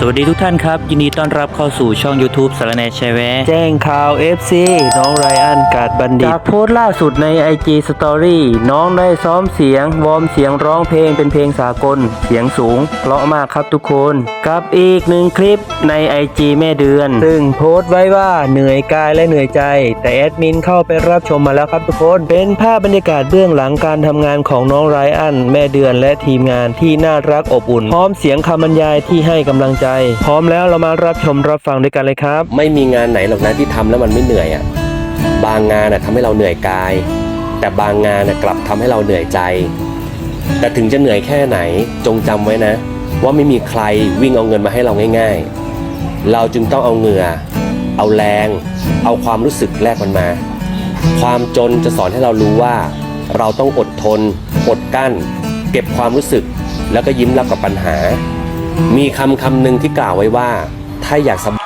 สวัสดีทุกท่านครับ ยินดีต้อนรับเข้าสู่ช่อง YouTube สารแหนแชร์แวะแจ้งข่าว FC น้องไรอันกาดบัณฑิต จากโพสต์ล่าสุดใน IG Story น้องได้ซ้อมเสียง วอร์มเสียงร้องเพลงเป็นเพลงสากล เสียงสูงเพราะมากครับทุกคน กับอีกหนึ่งคลิปใน IG แม่เดือน ซึ่งโพสต์ไว้ว่าเหนื่อยกายและเหนื่อยใจ แต่แอดมินเข้าไปรับชมมาแล้วครับทุกคน เป็นภาพบรรยากาศเบื้องหลังการทำงานของน้องไรอันแม่เดือนและทีมงานที่น่ารักอบอุ่น พร้อมเสียงคำบรรยายที่ให้กำลังใจพร้อมแล้วเรามารับชมรับฟังด้วยกันเลยครับ ไม่มีงานไหนหรอกนะที่ทำแล้วมันไม่เหนื่อยอะ่ะบางงานน่ะทำให้เราเหนื่อยกาย แต่บางงานน่ะกลับทำให้เราเหนื่อยใจ แต่ถึงจะเหนื่อยแค่ไหนจงจำไว้นะ ว่าไม่มีใครวิ่งเอาเงินมาให้เราง่าย ๆ เราจึงต้องเอาเหงื่อ เอาแรง เอาความรู้สึกแลกมันมา ความจนจะสอนให้เรารู้ว่า เราต้องอดทน อดกั้น เก็บความรู้สึกแล้วก็ยิ้มรับกับปัญหา มีคำคำหนึ่งที่กล่าวไว้ว่า ถ้าอยากสบ I